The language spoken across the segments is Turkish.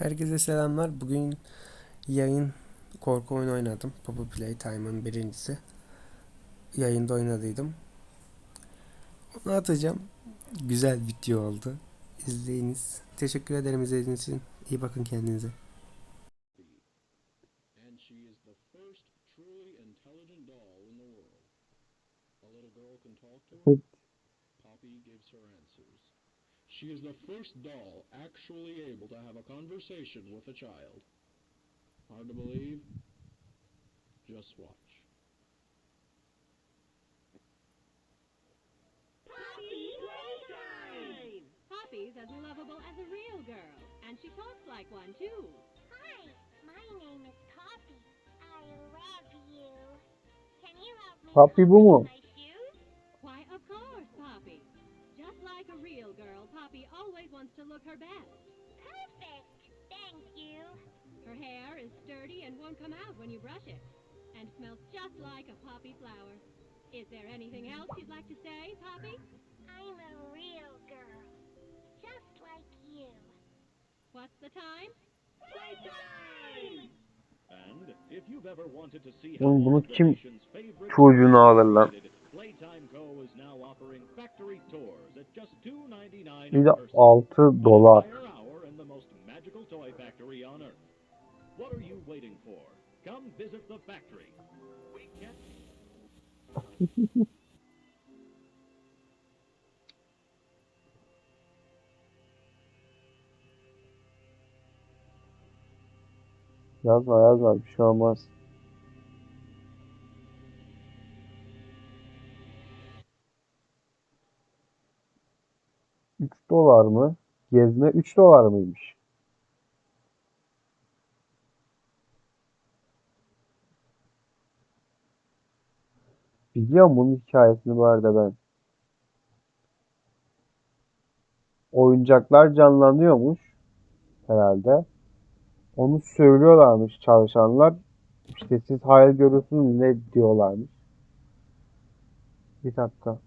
Herkese selamlar. Bugün yayın korku oyunu oynadım. Poppy Playtime'ın birincisi. Yayında oynadıydım. Onu atacağım. Güzel video oldu. İzleyiniz. Teşekkür ederim izlediğiniz için. İyi bakın kendinize. and She is the first doll actually able to have a conversation with a child. Hard to believe? Just watch. Poppy Playtime! Poppy's as lovable as a real girl, and she talks like one too. Hi, my name is Poppy. I love you. Can you help me Poppy bu and won't come out when you brush it, and smells just like a poppy flower. Is there anything else you'd like to say, Poppy? I'm a real girl. Just like you. What's the time? Playtime! And if you've ever wanted to see Oğlum bunu kim çocuğunu alır lan? Playtime Co. is now offering factory tours at just $2.99 Bir de a person. 6 dolar. What are you waiting for? Come visit the factory. We can't Yazma yazma bir şey olmaz. Üç dolar mı? Gezme 3 dolar mıymış? Biliyorum bunun hikayesini bu arada ben. Oyuncaklar canlanıyormuş herhalde. Onu söylüyorlarmış çalışanlar. İşte siz hayal görüyorsunuz ne diyorlarmış. Bir dakika.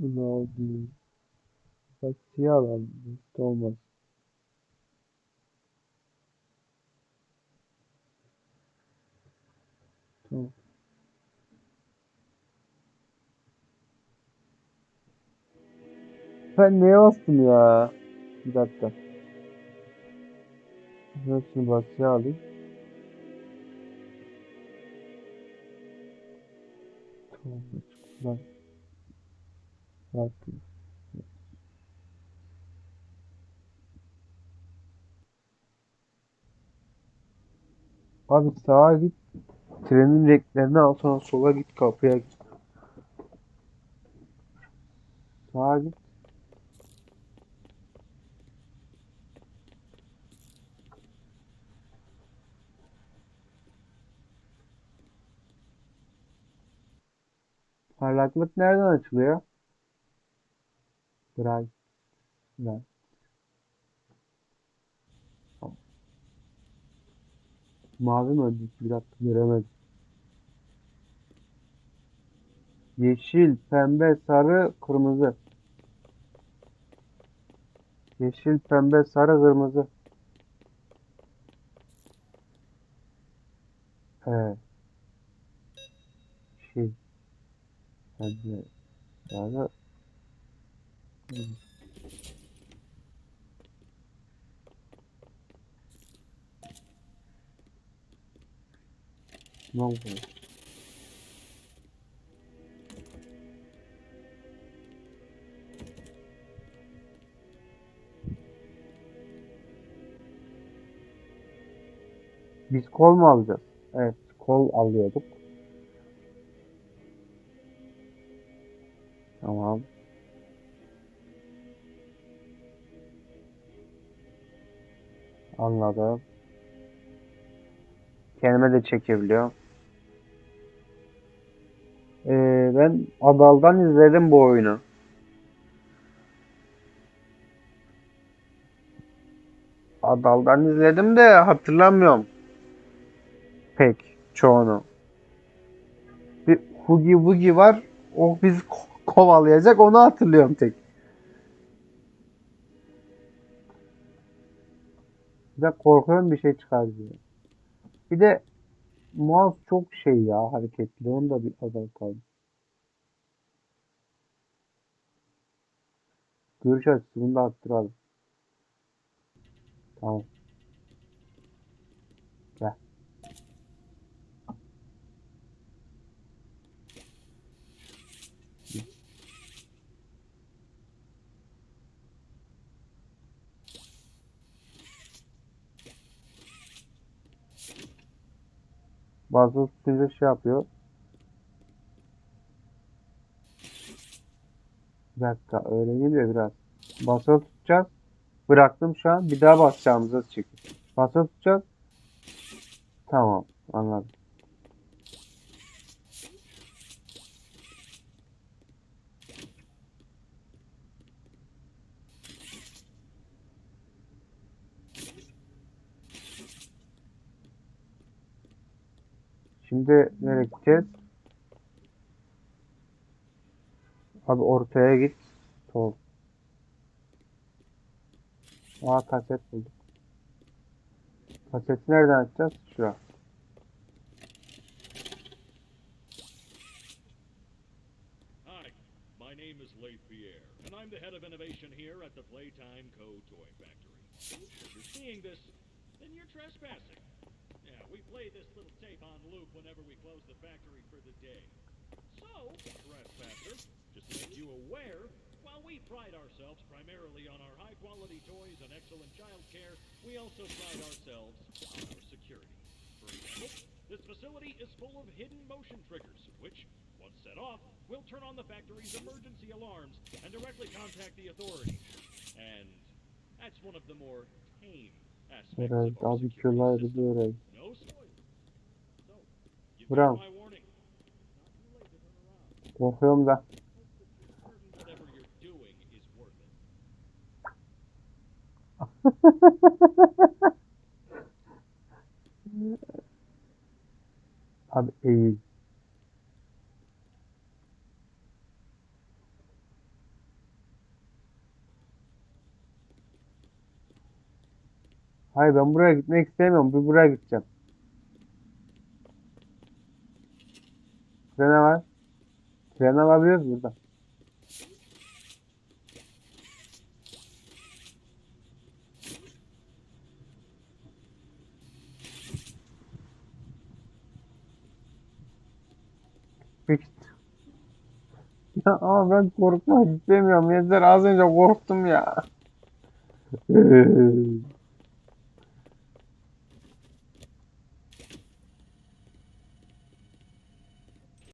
No değil. Bak siyah. Olmaz. Tamam. Ben neye bastım ya? Bir dakika. Hepsini batıya alayım. Tamam. Lan. 600. Abi sağa git. Trenin renklerini al sonra sola git kapıya git. Sağa git. Parlaklık nereden açılıyor? Bright. Tamam. Mavi mi öldük? Bir dakika göremedim. Yeşil, pembe, sarı, kırmızı. Yeşil, pembe, sarı, kırmızı. Evet. Şey. Pembe, sarı. kırmızı. Ne oldu? Biz kol mu alacağız? Evet, kol alıyorduk. Tamam. Anladım. Kendime de çekebiliyorum. Ben Adal'dan izledim bu oyunu. Adal'dan izledim de hatırlamıyorum. pek çoğunu. Bir Hugi Wugi var. O bizi ko- kovalayacak. Onu hatırlıyorum tek. Bir de korkuyorum bir şey çıkar diye. Bir de mouse çok şey ya hareketli. Onu da bir azaltalım. Görüş açısını da arttıralım. Tamam. Gel. Bazı tutunca şey yapıyor. Bir dakika öğreneyim de biraz. Basılı tutacağız. Bıraktım şu an. Bir daha basacağımıza çekin. Basılı tutacağız. Tamam. Anladım. Şimdi nereye gideceğiz? Abi ortaya git. Sol. Aa kaset bulduk. Kaseti nereden açacağız? Şura. Hi, my name is Leif Pierre, and I'm the head of innovation here at the Playtime Co. Toy Factory. If you're seeing this, then you're trespassing. Yeah, we play this little tape on loop whenever we close the factory for the day. So, trespasser, just to make you aware, while we pride ourselves primarily on our high quality toys and excellent child care, we also pride ourselves on our security. For example, this facility is full of hidden motion triggers, which, once set off, will turn on the factory's emergency alarms and directly contact the authorities. And that's one of the more tame aspects Biraz of our abi security köyler system. bizi. No spoilers. So, you've Bravo. my warning. Not too late to turn around. Korkuyorum da. Abi eğil. Hayır ben buraya gitmek istemiyorum. Bir buraya gideceğim. Tren var. Tren alabiliyoruz burada. Ya ama ben korkmak istemiyorum. Yeter az önce korktum ya.